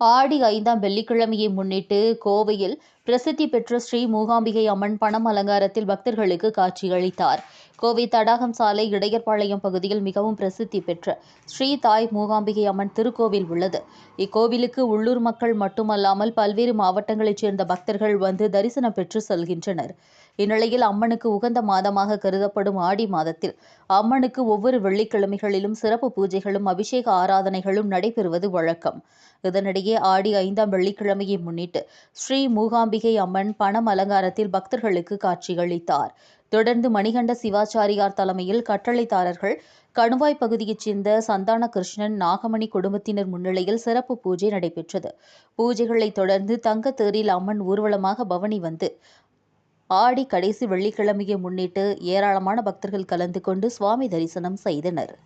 ஆடி ஐந்தாம் வெள்ளிக்கிழமையை முன்னிட்டு கோவையில் பிரசித்தி பெற்ற ஸ்ரீ மூகாம்பிகை அம்மன் பணம் அலங்காரத்தில் பக்தர்களுக்கு காட்சியளித்தார். கோவை தடாகம் சாலை இடையர்பாளையம் பகுதியில் மிகவும் பிரசித்தி பெற்ற ஸ்ரீ தாய் மூகாம்பிகை அம்மன் திருக்கோவில் உள்ளது. இக்கோவிலுக்கு உள்ளூர் மக்கள் மட்டுமல்லாமல் பல்வேறு மாவட்டங்களைச் சேர்ந்த பக்தர்கள் வந்து தரிசனம் பெற்று செல்கின்றனர். இந்நிலையில் அம்மனுக்கு உகந்த மாதமாக கருதப்படும் ஆடி மாதத்தில் அம்மனுக்கு ஒவ்வொரு வெள்ளிக்கிழமைகளிலும் சிறப்பு பூஜைகளும் அபிஷேக ஆராதனைகளும் நடைபெறுவது வழக்கம். இதனிடையே ஆடி ஐந்தாம் வெள்ளிக்கிழமையை முன்னிட்டு ஸ்ரீ மூகாம்பிகை அம்மன் பணம் அலங்காரத்தில் பக்தர்களுக்கு காட்சியளித்தார். தொடர்ந்து மணிகண்ட சிவாச்சாரியார் தலைமையில் கட்டளைதாரர்கள் கணுவாய் பகுதியைச் சேர்ந்த சந்தான கிருஷ்ணன் நாகமணி குடும்பத்தினர் முன்னிலையில் சிறப்பு பூஜை நடைபெற்றது. பூஜைகளைத் தொடர்ந்து தங்கத்தேரில் அம்மன் ஊர்வலமாக பவனி வந்து ஆடி கடைசி வெள்ளிக்கிழமையை முன்னிட்டு ஏராளமான பக்தர்கள் கலந்து கொண்டு சுவாமி தரிசனம் செய்தனர்.